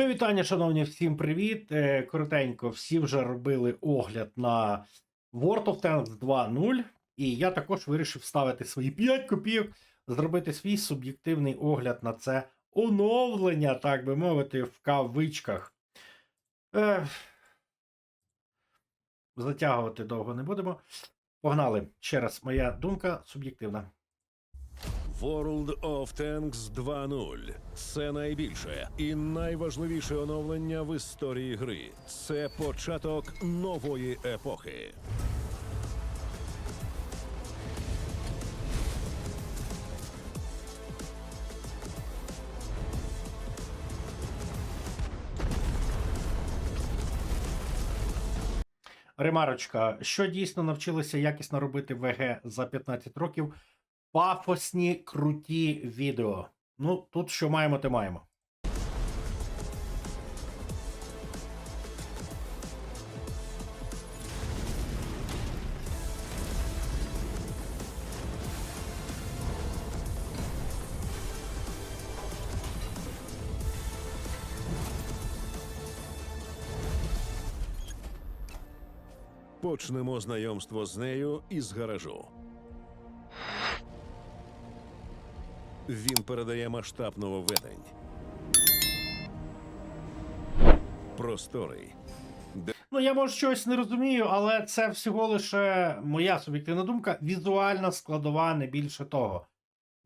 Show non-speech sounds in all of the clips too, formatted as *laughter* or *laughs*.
Ну, вітання, шановні, всім привіт. Е, Коротенько, всі вже робили огляд на World of Tanks 2.0, і я також вирішив ставити свої 5 копійок, зробити свій суб'єктивний огляд на це оновлення, так би мовити, в кавичках. Е, затягувати довго не будемо. Погнали. Ще раз, моя думка суб'єктивна. World of Tanks 2.0 – це найбільше і найважливіше оновлення в історії гри. Це початок нової епохи. Ремарочка, що дійсно навчилися якісно робити ВГ за 15 років? Пафосні круті відео. Ну, тут що маємо, те маємо. Почнемо знайомство з нею із гаражу. Він передає масштаб нововведень. Просторий, Ну, я може щось не розумію, але це всього лише моя суб'єктивна думка. Візуальна складова, не більше того.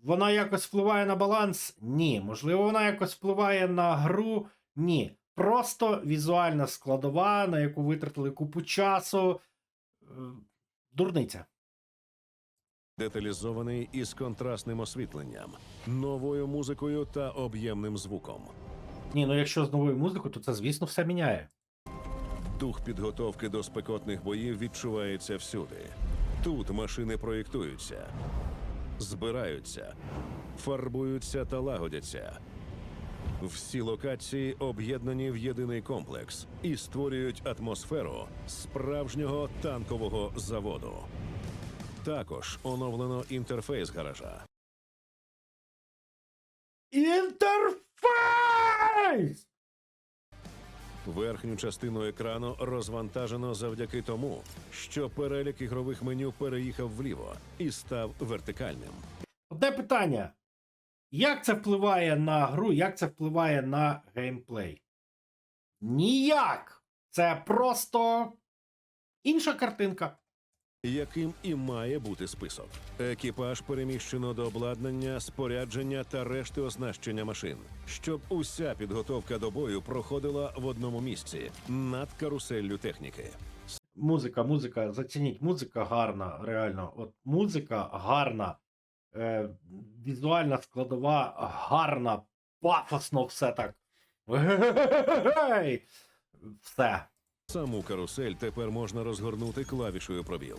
Вона якось впливає на баланс? Ні. Можливо, вона якось впливає на гру? Ні. Просто візуальна складова, на яку витратили купу часу. Е, Дурниця. Деталізований із контрастним освітленням, новою музикою та об'ємним звуком. Ні, ну якщо з новою музикою, то це, звісно, все міняє. Дух підготовки до спекотних боїв відчувається всюди. Тут машини проєктуються, збираються, фарбуються та лагодяться. Всі локації об'єднані в єдиний комплекс і створюють атмосферу справжнього танкового заводу. Також оновлено інтерфейс гаража. Інтерфейс! Верхню частину екрану розвантажено завдяки тому, що перелік ігрових меню переїхав вліво і став вертикальним. Одне питання. Як це впливає на гру, як це впливає на геймплей? Ніяк! Це просто інша картинка. Яким і має бути список. Екіпаж переміщено до обладнання, спорядження та решти оснащення машин, щоб уся підготовка до бою проходила в одному місці над каруселлю техніки. Музика, музика, зацініть, музика гарна, реально. От музика гарна, е, візуальна складова гарна, пафосно все так. *laughs* Все. Саму карусель тепер можна розгорнути клавішою пробіл.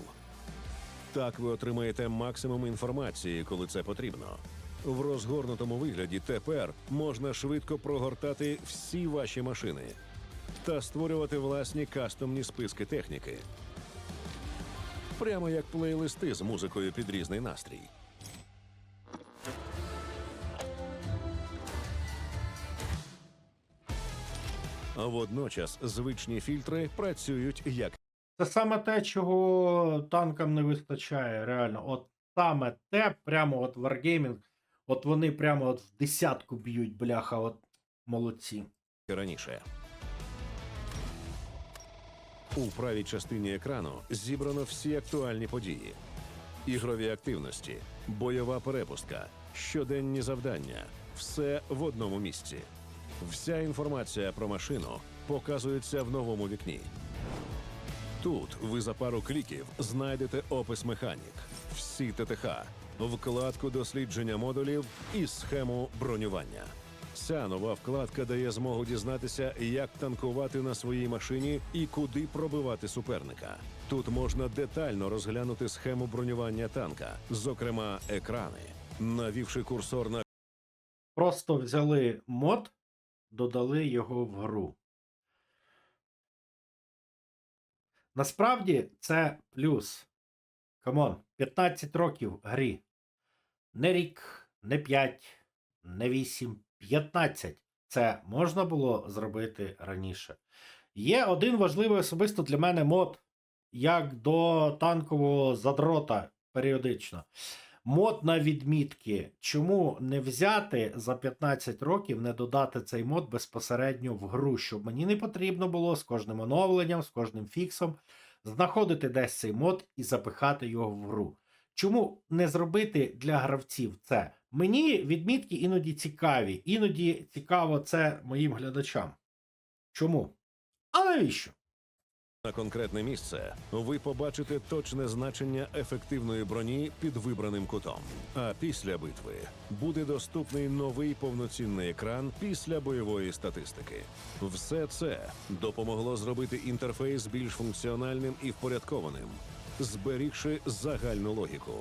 Так ви отримаєте максимум інформації, коли це потрібно. В розгорнутому вигляді тепер можна швидко прогортати всі ваші машини та створювати власні кастомні списки техніки. Прямо як плейлисти з музикою під різний настрій. Водночас звичні фільтри працюють як Це саме те, чого танкам не вистачає, реально. От саме те, прямо от Wargaming, от вони прямо от в десятку б'ють, бляха, от молодці. раніше. У правій частині екрану зібрано всі актуальні події: ігрові активності, бойова перепустка, щоденні завдання все в одному місці. Вся інформація про машину показується в новому вікні. Тут ви за пару кліків знайдете опис механік, всі ТТХ, вкладку дослідження модулів і схему бронювання. Ця нова вкладка дає змогу дізнатися, як танкувати на своїй машині і куди пробивати суперника. Тут можна детально розглянути схему бронювання танка, зокрема екрани. Навівши курсор на Просто взяли мод, додали його в гру. Насправді це плюс. Камон, 15 років грі. Не рік, не 5, не 8, 15. це можна було зробити раніше. Є один важливий особисто для мене мод, як до танкового задрота періодично. Мод на відмітки. Чому не взяти за 15 років, не додати цей мод безпосередньо в гру, щоб мені не потрібно було з кожним оновленням, з кожним фіксом знаходити десь цей мод і запихати його в гру. Чому не зробити для гравців це? Мені відмітки іноді цікаві, іноді цікаво це моїм глядачам. Чому? А навіщо? На конкретне місце ви побачите точне значення ефективної броні під вибраним кутом. А після битви буде доступний новий повноцінний екран після бойової статистики. Все це допомогло зробити інтерфейс більш функціональним і впорядкованим, зберігши загальну логіку.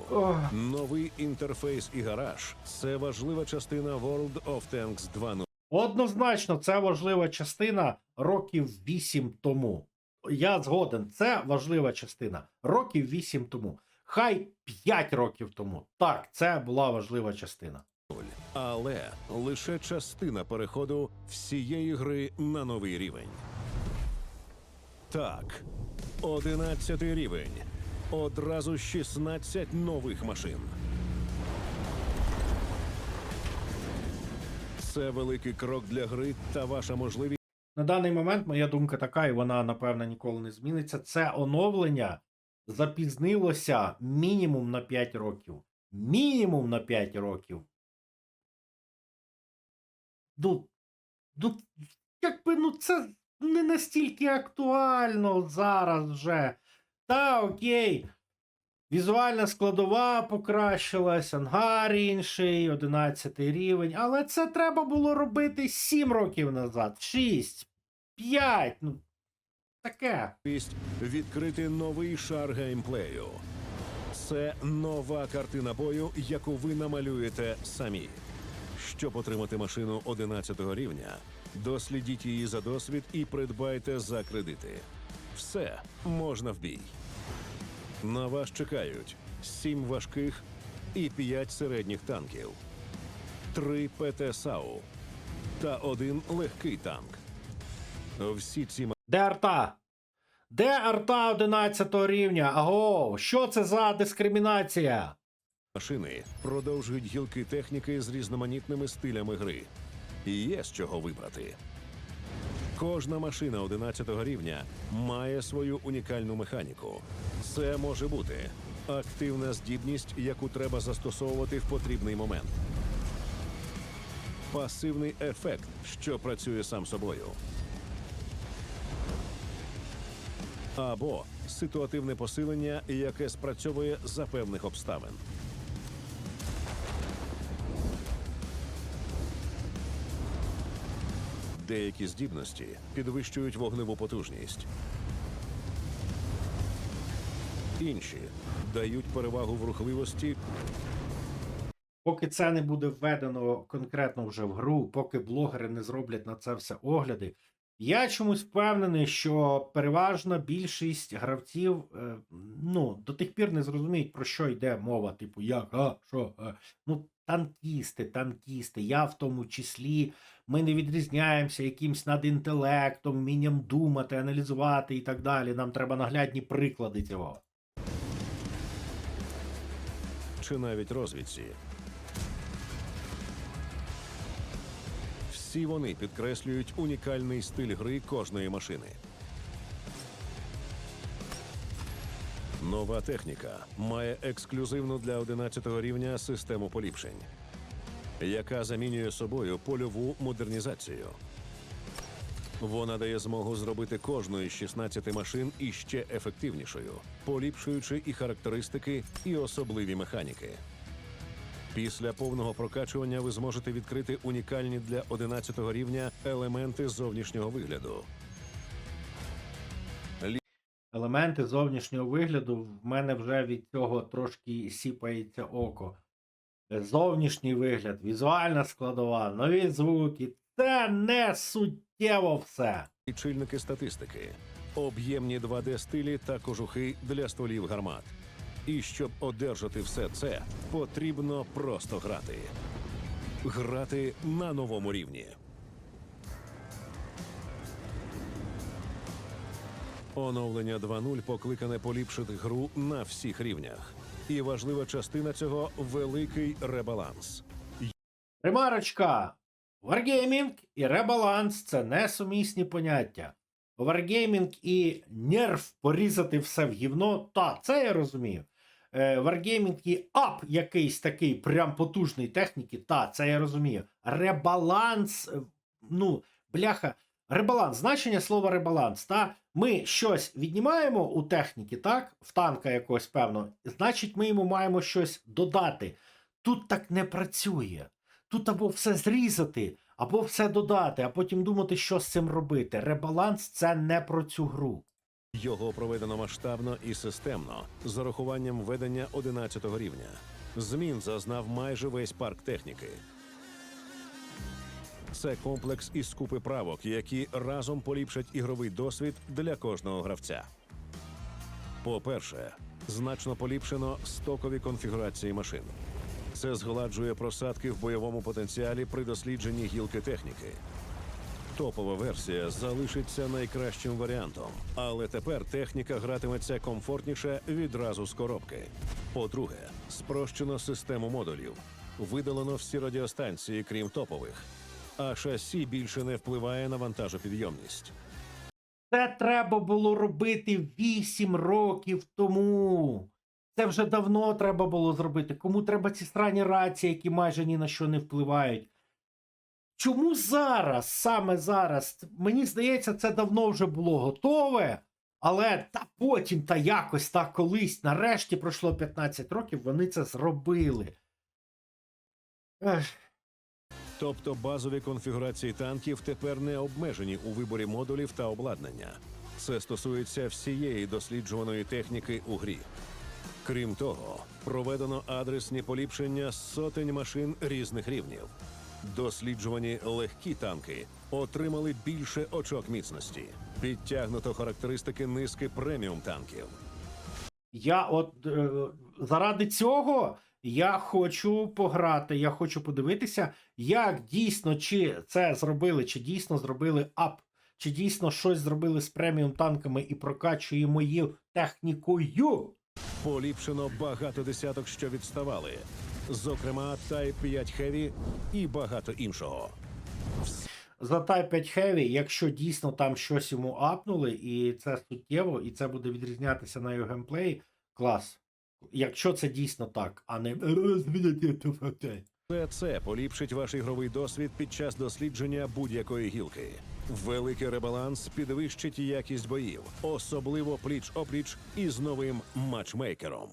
Новий інтерфейс і гараж це важлива частина World of Tanks 2.0. Однозначно, це важлива частина років 8 тому. Я згоден, це важлива частина років 8 тому. Хай 5 років тому. Так, це була важлива частина. але лише частина переходу всієї гри на новий рівень. Так, 11 рівень. Одразу 16 нових машин. Це великий крок для гри та ваша можливість. На даний момент моя думка така, і вона, напевно, ніколи не зміниться. Це оновлення запізнилося мінімум на 5 років. Мінімум на 5 років. Ну, ну, якби, ну, це не настільки актуально зараз вже. Та, окей. Візуальна складова покращилась, ангар інший, 11 рівень. Але це треба було робити 7 років назад, 6, 5. Ну, таке. відкрити новий шар геймплею. Це нова картина бою, яку ви намалюєте самі. Щоб отримати машину 11 рівня, дослідіть її за досвід і придбайте за кредити. Все можна в бій. На вас чекають 7 важких і 5 середніх танків, 3 ПТ САУ та один легкий танк. Всі ці Де арта? Де арта 11 рівня? Аго, що це за дискримінація? Машини продовжують гілки техніки з різноманітними стилями гри. Є з чого вибрати. Кожна машина 11 рівня має свою унікальну механіку. Це може бути активна здібність, яку треба застосовувати в потрібний момент. Пасивний ефект, що працює сам собою. Або ситуативне посилення, яке спрацьовує за певних обставин. Деякі здібності підвищують вогневу потужність. Інші дають перевагу в рухливості Поки це не буде введено конкретно вже в гру, поки блогери не зроблять на це все огляди, я чомусь впевнений, що переважна більшість гравців е, ну, до тих пір не зрозуміють, про що йде мова. Типу, як, а, що, а. ну, танкісти, танкісти, я в тому числі. Ми не відрізняємося якимсь надінтелектом, вмінням думати, аналізувати і так далі. Нам треба наглядні приклади цього. чи навіть розвідці. Всі вони підкреслюють унікальний стиль гри кожної машини. Нова техніка має ексклюзивну для 11 рівня систему поліпшень, яка замінює собою польову модернізацію. Вона дає змогу зробити кожну із 16 машин іще ефективнішою, поліпшуючи і характеристики, і особливі механіки. Після повного прокачування ви зможете відкрити унікальні для 11 рівня елементи зовнішнього вигляду. елементи зовнішнього вигляду в мене вже від цього трошки сіпається око зовнішній вигляд, візуальна складова, нові звуки. Це не суттєво все. Лічильники статистики, об'ємні 2D-стилі та кожухи для столів гармат. І щоб одержати все це, потрібно просто грати. Грати на новому рівні. Оновлення 2.0 покликане поліпшити гру на всіх рівнях. І важлива частина цього великий ребаланс. Ремарочка. Wargaming і ребаланс це несумісні поняття. Wargaming і нерв порізати все в гівно, та, це я розумію. Е, Wargaming і ап якийсь такий прям потужний техніки, та, це я розумію. Ребаланс, е, ну, бляха, ребаланс, значення слова ребаланс. Та? Ми щось віднімаємо у техніки, так? В танка якогось певно, значить, ми йому маємо щось додати. Тут так не працює. Тут або все зрізати, або все додати, а потім думати, що з цим робити. Ребаланс це не про цю гру. Його проведено масштабно і системно з урахуванням ведення 11 рівня. Змін зазнав майже весь парк техніки. Це комплекс із купи правок, які разом поліпшать ігровий досвід для кожного гравця. По-перше, значно поліпшено стокові конфігурації машин. Це згладжує просадки в бойовому потенціалі при дослідженні гілки техніки. Топова версія залишиться найкращим варіантом, але тепер техніка гратиметься комфортніше відразу з коробки. По-друге, спрощено систему модулів, видалено всі радіостанції, крім топових, а шасі більше не впливає на вантажопідйомність. Це треба було робити 8 років тому. Це вже давно треба було зробити. Кому треба ці странні рації, які майже ні на що не впливають? Чому зараз, саме зараз? Мені здається, це давно вже було готове, але та потім, та якось, та колись, нарешті пройшло 15 років, вони це зробили. Ех. Тобто базові конфігурації танків тепер не обмежені у виборі модулів та обладнання. Це стосується всієї досліджуваної техніки у грі. Крім того, проведено адресні поліпшення сотень машин різних рівнів. Досліджувані легкі танки отримали більше очок міцності. Підтягнуто характеристики низки преміум танків. Я от е, заради цього я хочу пограти, я хочу подивитися, як дійсно чи це зробили, чи дійсно зробили ап, чи дійсно щось зробили з преміум танками і прокачуємо її технікою. Поліпшено багато десяток, що відставали, зокрема Type 5 Heavy і багато іншого. За Type 5 Heavy, якщо дійсно там щось йому апнули, і це суттєво, і це буде відрізнятися на його геймплеї, клас. Якщо це дійсно так, а не Все це поліпшить ваш ігровий досвід під час дослідження будь-якої гілки. Великий ребаланс підвищить якість боїв, особливо пліч-опліч із новим матчмейкером.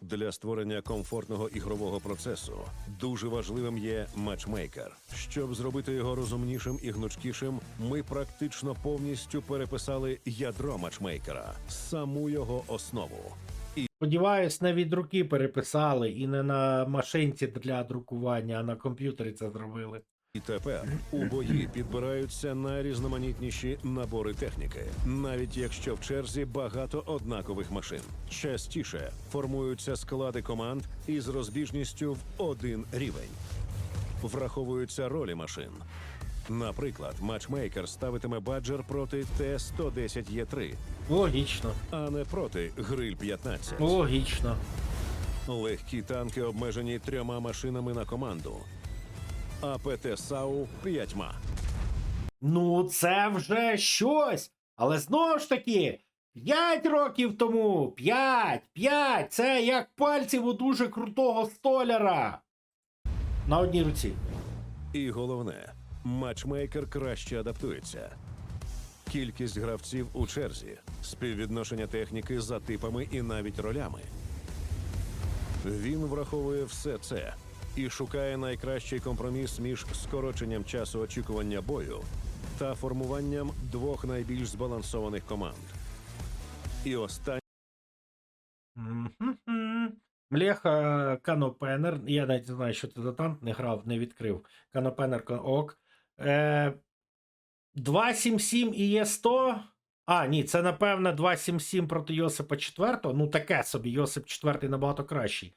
Для створення комфортного ігрового процесу дуже важливим є матчмейкер. Щоб зробити його розумнішим і гнучкішим, ми практично повністю переписали ядро матчмейкера, саму його основу. Сподіваюсь, не від руки переписали і не на машинці для друкування, а на комп'ютері це зробили. І тепер у бої підбираються найрізноманітніші набори техніки, навіть якщо в черзі багато однакових машин. Частіше формуються склади команд із розбіжністю в один рівень. Враховуються ролі машин. Наприклад, матчмейкер ставитиме баджер проти Т-110Е3, Логічно, а не проти Гриль 15. логічно. Легкі танки обмежені трьома машинами на команду. АПТ САУ п'ятьма. Ну, це вже щось. Але знову ж таки, 5 років тому, 5, 5, це як пальців у дуже крутого столяра. На одній руці. І головне, матчмейкер краще адаптується. Кількість гравців у черзі, співвідношення техніки за типами і навіть ролями. Він враховує все це і шукає найкращий компроміс між скороченням часу очікування бою та формуванням двох найбільш збалансованих команд. І останнє. Млеха Канопенер. Я навіть знаю, що це за танк, не грав, не відкрив. Канопенер ок. Е, 277 і є 100. А, ні, це напевне 277 проти Йосипа 4. Ну, таке собі, Йосип 4 набагато кращий.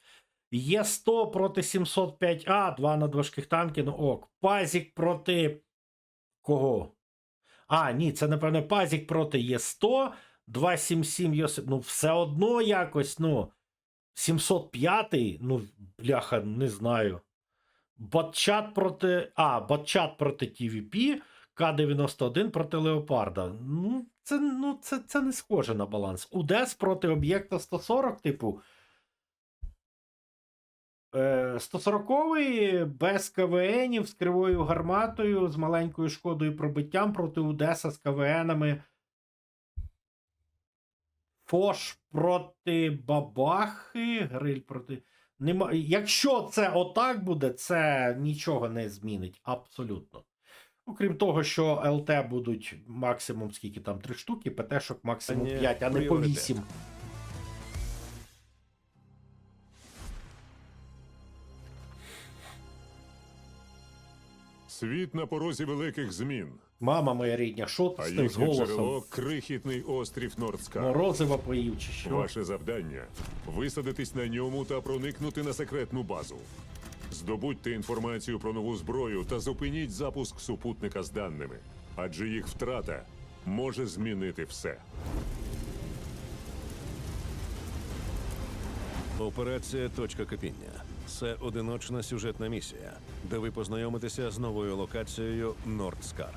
Є 100 проти 705А, два надважких танки, ну ок. Пазік проти кого? А, ні, це, напевно, Пазік проти Є100, 277 Йосип. Ну, все одно якось, ну. 705, ну, бляха, не знаю. Батчат проти. А, Батчат проти TVP, К-91 проти Леопарда. Ну, це, ну, це, це не схоже на баланс. УДЕС проти об'єкта 140, типу. Е, 140-й без КВНів з кривою гарматою, з маленькою шкодою пробиттям проти Удеса з КВНами. Фош проти Бабахи. Гриль проти. Нема... Якщо це отак буде, це нічого не змінить. Абсолютно. Окрім того, що ЛТ будуть максимум скільки там, 3 штуки, ПТ-шок максимум 5, а не по 8. Світ на порозі великих змін, Мама моя рідня, що ти з тим з голосом? джерело крихітний острів Нордскар. Морозива поїв чи що? Ваше завдання висадитись на ньому та проникнути на секретну базу. Здобудьте інформацію про нову зброю та зупиніть запуск супутника з даними, адже їх втрата може змінити все. Операція Точка кипіння. Це одиночна сюжетна місія, де ви познайомитеся з новою локацією Нордскар.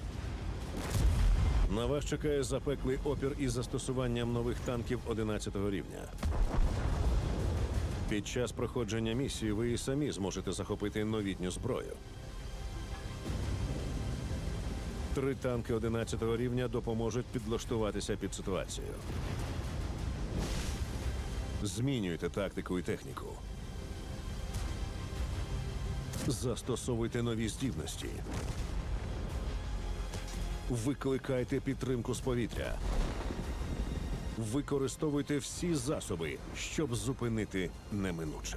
На вас чекає запеклий опір із застосуванням нових танків 11 рівня. Під час проходження місії ви і самі зможете захопити новітню зброю. Три танки 11 рівня допоможуть підлаштуватися під ситуацію. Змінюйте тактику і техніку. Застосовуйте нові здібності. Викликайте підтримку з повітря. Використовуйте всі засоби, щоб зупинити неминуче.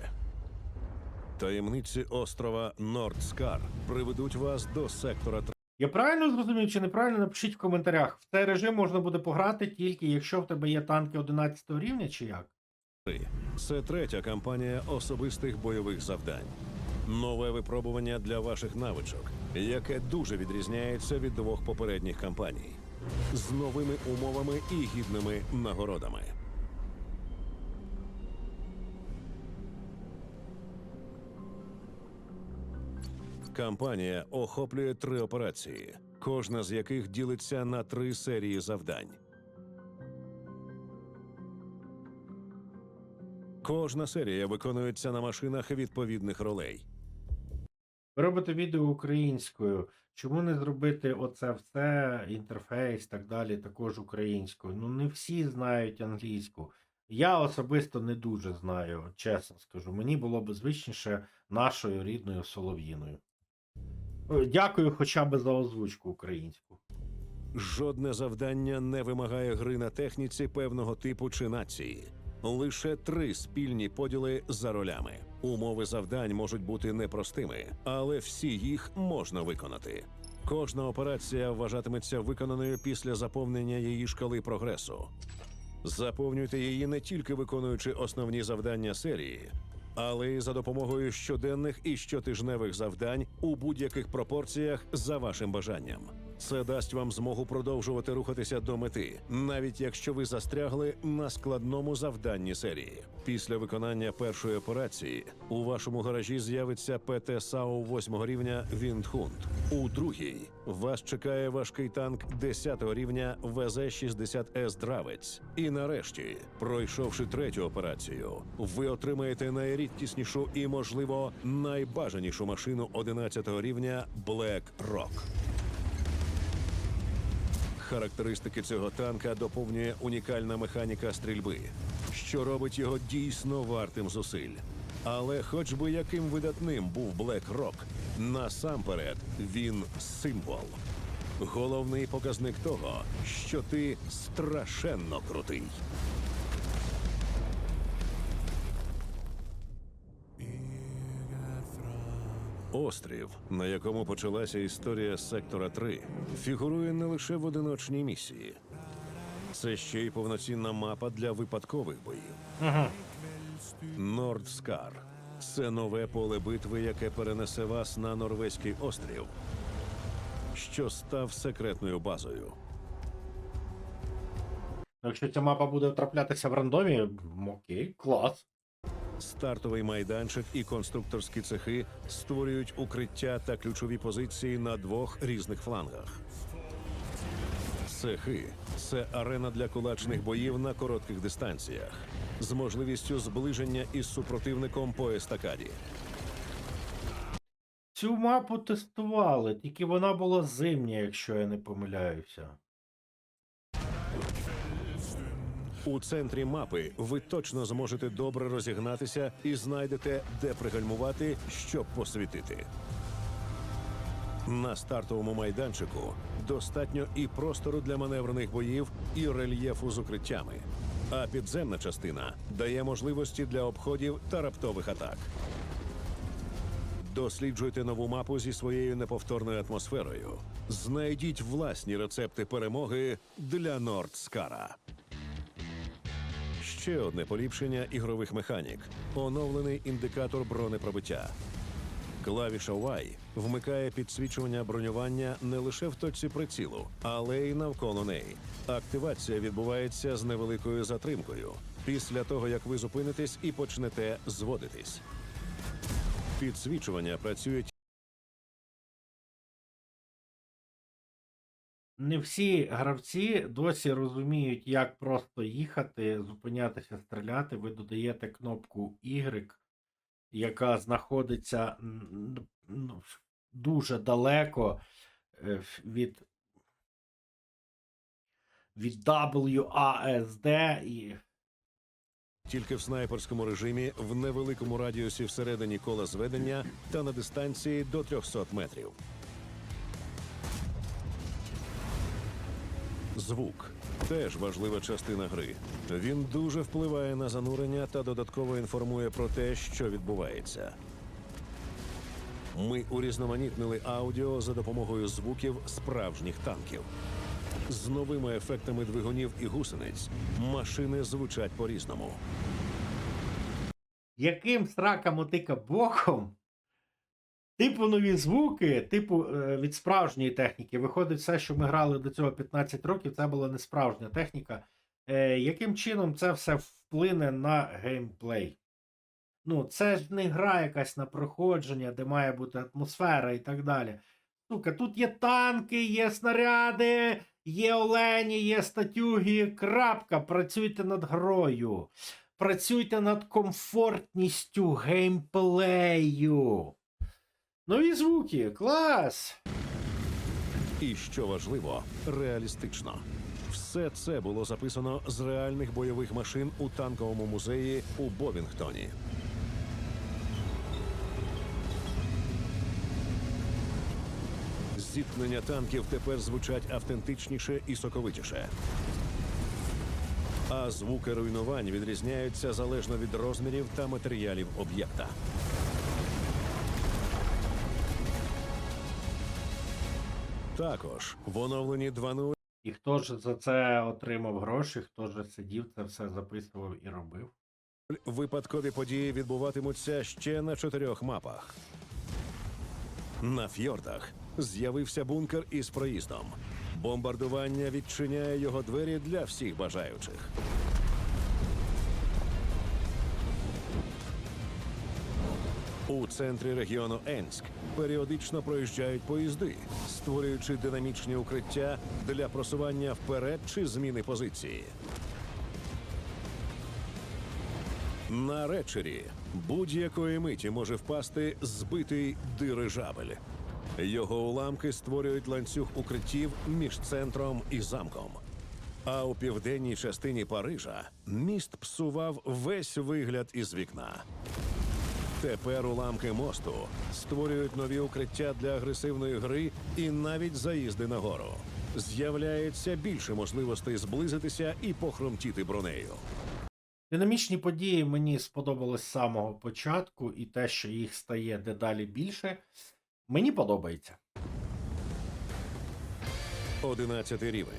Таємниці острова Нордскар приведуть вас до сектора Я правильно зрозумів чи неправильно? Напишіть в коментарях. В цей режим можна буде пограти тільки якщо в тебе є танки 11 рівня, чи як? Це третя кампанія особистих бойових завдань. Нове випробування для ваших навичок, яке дуже відрізняється від двох попередніх кампаній, з новими умовами і гідними нагородами. Кампанія охоплює три операції, кожна з яких ділиться на три серії завдань. Кожна серія виконується на машинах відповідних ролей. Ви робите відео українською. Чому не зробити оце все, інтерфейс так далі, також українською? Ну, не всі знають англійську. Я особисто не дуже знаю, чесно скажу. Мені було б звичніше нашою рідною солов'їною. Е, Дякую хоча б за озвучку українську. Жодне завдання не вимагає гри на техніці певного типу чи нації. Лише три спільні поділи за ролями. Умови завдань можуть бути непростими, але всі їх можна виконати. Кожна операція вважатиметься виконаною після заповнення її шкали прогресу. Заповнюйте її не тільки виконуючи основні завдання серії, але й за допомогою щоденних і щотижневих завдань у будь-яких пропорціях за вашим бажанням. Це дасть вам змогу продовжувати рухатися до мети, навіть якщо ви застрягли на складному завданні серії. Після виконання першої операції у вашому гаражі з'явиться ПТ САУ 8 рівня Віндхунд. У другій вас чекає важкий танк 10 рівня ВЗ-60С Дравець. І нарешті, пройшовши третю операцію, ви отримаєте найрідкіснішу і, можливо, найбажанішу машину 11 рівня Black Rock. Характеристики цього танка доповнює унікальна механіка стрільби, що робить його дійсно вартим зусиль. Але, хоч би яким видатним був Black Rock, насамперед він символ. Головний показник того, що ти страшенно крутий. Острів, на якому почалася історія сектора 3, фігурує не лише в одиночній місії. Це ще й повноцінна мапа для випадкових боїв. Нордскар це нове поле битви, яке перенесе вас на норвезький острів, що став секретною базою. Якщо ця мапа буде траплятися в рандомі, окей, клас. Стартовий майданчик і конструкторські цехи створюють укриття та ключові позиції на двох різних флангах. Цехи це арена для кулачних боїв на коротких дистанціях з можливістю зближення із супротивником по естакаді. Цю мапу тестували, тільки вона була зимня, якщо я не помиляюся. У центрі мапи ви точно зможете добре розігнатися і знайдете, де пригальмувати, щоб посвітити. На стартовому майданчику достатньо і простору для маневрених боїв, і рельєфу з укриттями. А підземна частина дає можливості для обходів та раптових атак. Досліджуйте нову мапу зі своєю неповторною атмосферою. Знайдіть власні рецепти перемоги для Нордскара. Ще одне поліпшення ігрових механік оновлений індикатор бронепробиття. Клавіша Y вмикає підсвічування бронювання не лише в точці прицілу, але й навколо неї. Активація відбувається з невеликою затримкою після того, як ви зупинитесь і почнете зводитись. Підсвічування працює Не всі гравці досі розуміють, як просто їхати, зупинятися, стріляти. Ви додаєте кнопку Y, яка знаходиться дуже далеко е, від, від WASD і тільки в снайперському режимі в невеликому радіусі всередині кола зведення та на дистанції до 300 метрів. Звук теж важлива частина гри. Він дуже впливає на занурення та додатково інформує про те, що відбувається. Ми урізноманітнили аудіо за допомогою звуків справжніх танків. З новими ефектами двигунів і гусениць машини звучать по-різному. яким срака мотика боком, типу нові звуки, типу е, від справжньої техніки. Виходить, все, що ми грали до цього 15 років, це була не справжня техніка. Е, яким чином це все вплине на геймплей? Ну, це ж не гра якась на проходження, де має бути атмосфера і так далі. Сука, тут є танки, є снаряди, є олені, є статюги. Крапка. Працюйте над грою. Працюйте над комфортністю геймплею. Нові звуки, клас! І що важливо, реалістично. Все це було записано з реальних бойових машин у танковому музеї у Бовінгтоні. Зіткнення танків тепер звучать автентичніше і соковитіше. А звуки руйнувань відрізняються залежно від розмірів та матеріалів об'єкта. Також в оновленні 2.0 І хто ж за це отримав гроші, хто ж сидів, це все записував і робив. Випадкові події відбуватимуться ще на чотирьох мапах. На фьордах з'явився бункер із проїздом. Бомбардування відчиняє його двері для всіх бажаючих. У центрі регіону Енськ періодично проїжджають поїзди, створюючи динамічні укриття для просування вперед чи зміни позиції. На речері будь-якої миті може впасти збитий дирижабель. Його уламки створюють ланцюг укриттів між центром і замком. А у південній частині Парижа міст псував весь вигляд із вікна. Тепер уламки мосту створюють нові укриття для агресивної гри і навіть заїзди на гору. З'являється більше можливостей зблизитися і похромтіти бронею. Динамічні події мені сподобалось з самого початку, і те, що їх стає дедалі більше, мені подобається. 11 рівень.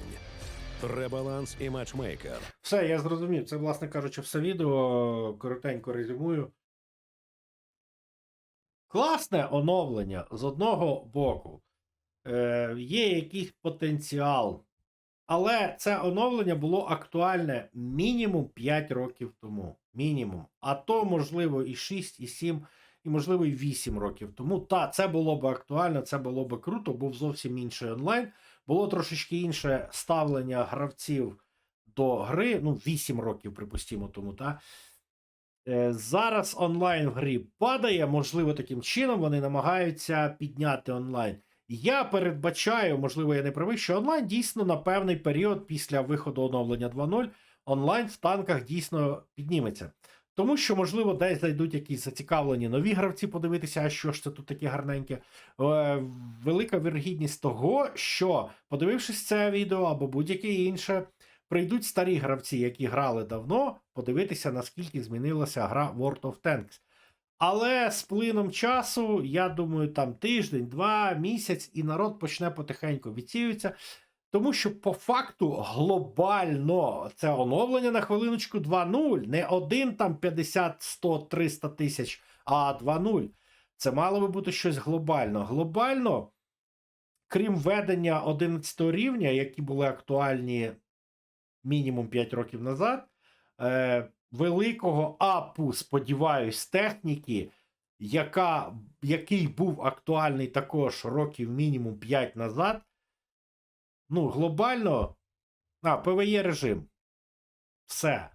Ребаланс і матчмейкер. Все, я зрозумів. Це, власне кажучи, все відео. Коротенько резюмую. Класне оновлення з одного боку. е, є якийсь потенціал. Але це оновлення було актуальне мінімум 5 років тому. Мінімум. А то, можливо, і 6, і 7, і, можливо, і 8 років тому. Та, це було б актуально, це було б круто, був зовсім інший онлайн. Було трошечки інше ставлення гравців до гри. Ну, 8 років, припустимо, тому, та. Е, Зараз онлайн в грі падає, можливо, таким чином вони намагаються підняти онлайн. Я передбачаю, можливо, я не правий, що онлайн дійсно на певний період після виходу оновлення 2.0 онлайн в танках дійсно підніметься. Тому що, можливо, десь зайдуть якісь зацікавлені нові гравці подивитися, а що ж це тут таке гарненьке. Е, велика вірогідність того, що, подивившись це відео або будь-яке інше, прийдуть старі гравці, які грали давно, подивитися, наскільки змінилася гра World of Tanks. Але з плином часу, я думаю, там тиждень, два, місяць, і народ почне потихеньку відсіюватися. Тому що по факту глобально це оновлення на хвилиночку 2.0, не один там 50, 100, 300 тисяч, а 2.0. Це мало би бути щось глобально. Глобально, крім введення 11 рівня, які були актуальні мінімум 5 років назад, е, великого апу, сподіваюсь, техніки, яка, який був актуальний також років мінімум 5 назад. Ну, глобально, а, ПВЄ режим. Все.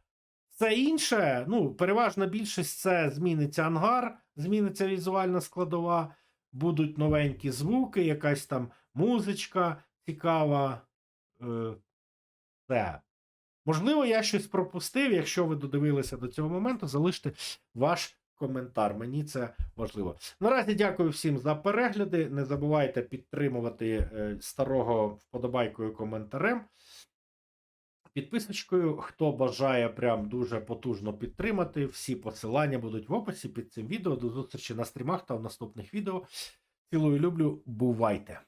Все інше, ну, переважна більшість це зміниться ангар, зміниться візуальна складова, будуть новенькі звуки, якась там музичка цікава. Е, все. Можливо, я щось пропустив. Якщо ви додивилися до цього моменту, залиште ваш коментар. Мені це важливо. Наразі дякую всім за перегляди. Не забувайте підтримувати е, старого вподобайкою коментарем. Підписочкою, хто бажає прям дуже потужно підтримати, всі посилання будуть в описі під цим відео. До зустрічі на стрімах та в наступних відео. Цілую, люблю, бувайте!